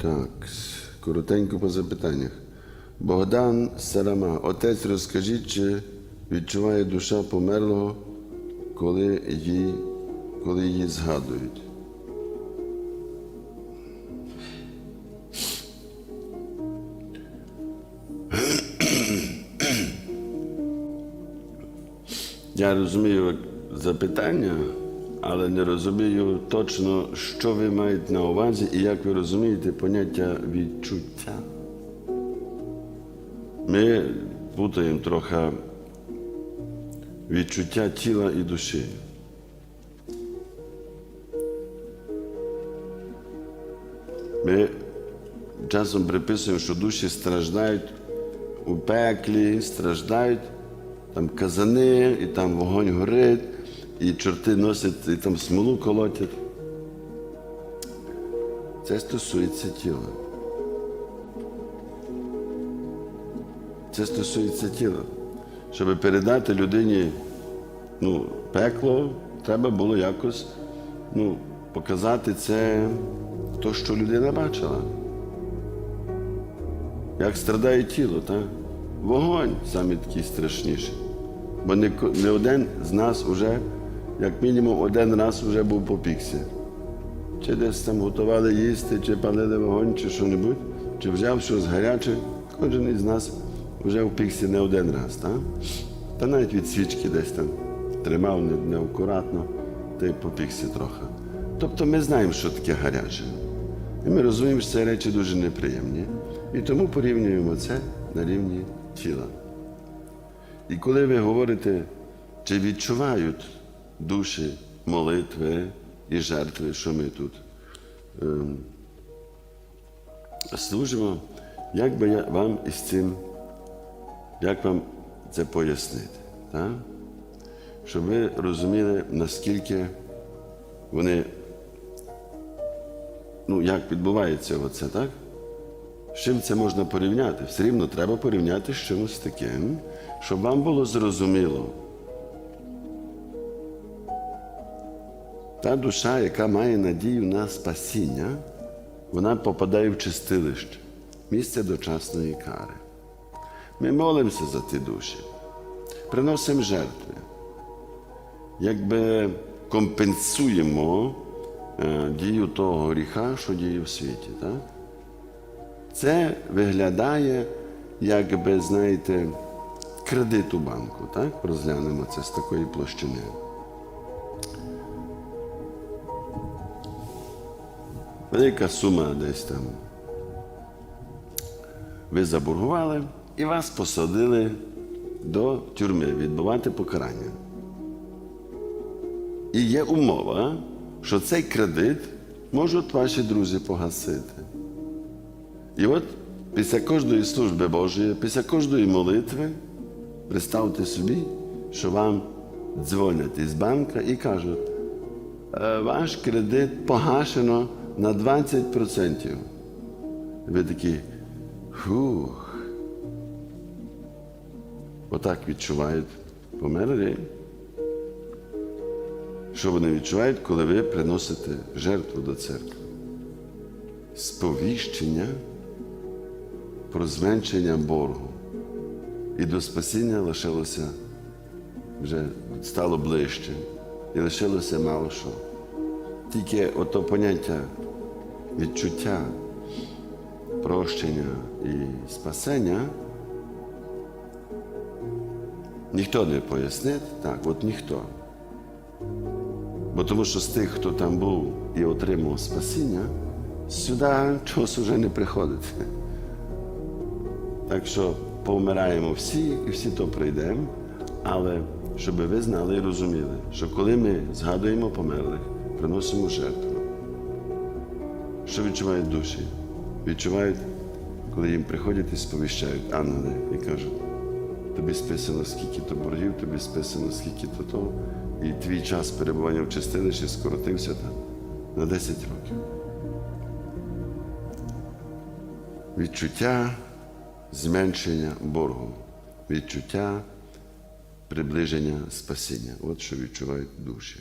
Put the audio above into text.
Так, коротенько по запитаннях. Богдан Сарама, отець, розкажіть, чи відчуває душа померлого, коли її, коли її згадують? Я розумію запитання, але не розумію точно, що ви маєте на увазі і як ви розумієте поняття відчуття. Ми путаємо трохи відчуття тіла і душі. Ми часом приписуємо, що душі страждають у пеклі, страждають, там казани, і там вогонь горить, і чорти носять, і там смолу колотять. Це стосується тіла. Це стосується тіла. Щоб передати людині ну, пекло, треба було якось ну, показати це, то, що людина бачила. Як страдає тіло, так? Вогонь саме такий страшніший. Бо не, не один з нас вже, як мінімум, один раз вже був по піксі. Чи десь там готували їсти, чи палили вогонь, чи що-небудь, чи взяв щось гаряче. Кожен із нас вже в піксі не один раз, так? Та навіть від свічки десь там тримав не- неакуратно, та й по піксі трохи. Тобто ми знаємо, що таке гаряче. І ми розуміємо, що це речі дуже неприємні. І тому порівнюємо це на рівні тіла. І коли ви говорите, чи відчувають душі молитви і жертви, що ми тут ем, служимо, як би я вам із цим, як вам це пояснити? Так? Щоб ви розуміли, наскільки вони, ну, як відбувається оце, так? З чим це можна порівняти? Все рівно треба порівняти з чимось таким, щоб вам було зрозуміло. Та душа, яка має надію на спасіння, вона попадає в чистилище, місце дочасної кари. Ми молимося за ті душі, приносимо жертви, якби компенсуємо е, дію того гріха, що діє в світі. Так? Це виглядає, якби, знаєте, кредит у банку, так? Розглянемо це з такої площини. Велика сума десь там. Ви заборгували і вас посадили до тюрми відбувати покарання. І є умова, що цей кредит можуть ваші друзі погасити. І от після кожної служби Божої, після кожної молитви, представте собі, що вам дзвонять із банка і кажуть, «Е, ваш кредит погашено на 20%. Ви такі, фух. Отак відчувають померлі. Що вони відчувають, коли ви приносите жертву до церкви? Сповіщення про зменшення боргу. І до спасіння лишилося вже стало ближче. І лишилося мало що. Тільки ото поняття відчуття, прощення і спасення ніхто не пояснить, так, от ніхто. Бо тому що з тих, хто там був і отримав спасіння, сюди чогось вже не приходить. Так що повмираємо всі і всі то прийдемо, але щоб ви знали і розуміли, що коли ми згадуємо померлих, приносимо жертву, що відчувають душі? Відчувають, коли їм приходять і сповіщають ангели і кажуть, тобі списано скільки то боргів, тобі списано скільки то того, і твій час перебування в чистилищі скоротився там на 10 років. Відчуття зменшення боргу, відчуття приближення спасіння. От що відчувають душі.